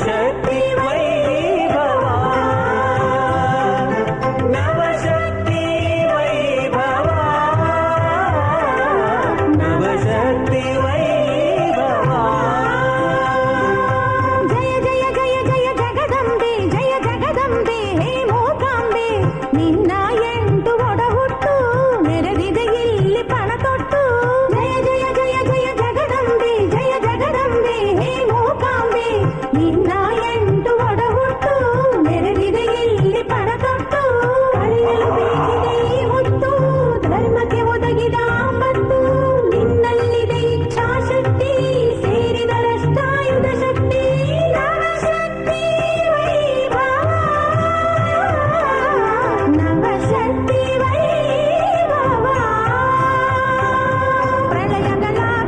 शक्ति ನಿನ್ನ ಎಂಟು ಒಡ ಇಲ್ಲಿ ನೆರಳಿದ ಎಲ್ಲಿ ಪಡಕಿದೆ ಉತ್ತು ಧರ್ಮಕ್ಕೆ ಒದಗಿದ ಮತ್ತು ನಿನ್ನಲ್ಲಿದೆ ಇಚ್ಛಾಶಕ್ತಿ ಸೇರಿದಳಷ್ಟ ಎ ನವ ಶಕ್ತಿ ಪ್ರಳಯಗಳ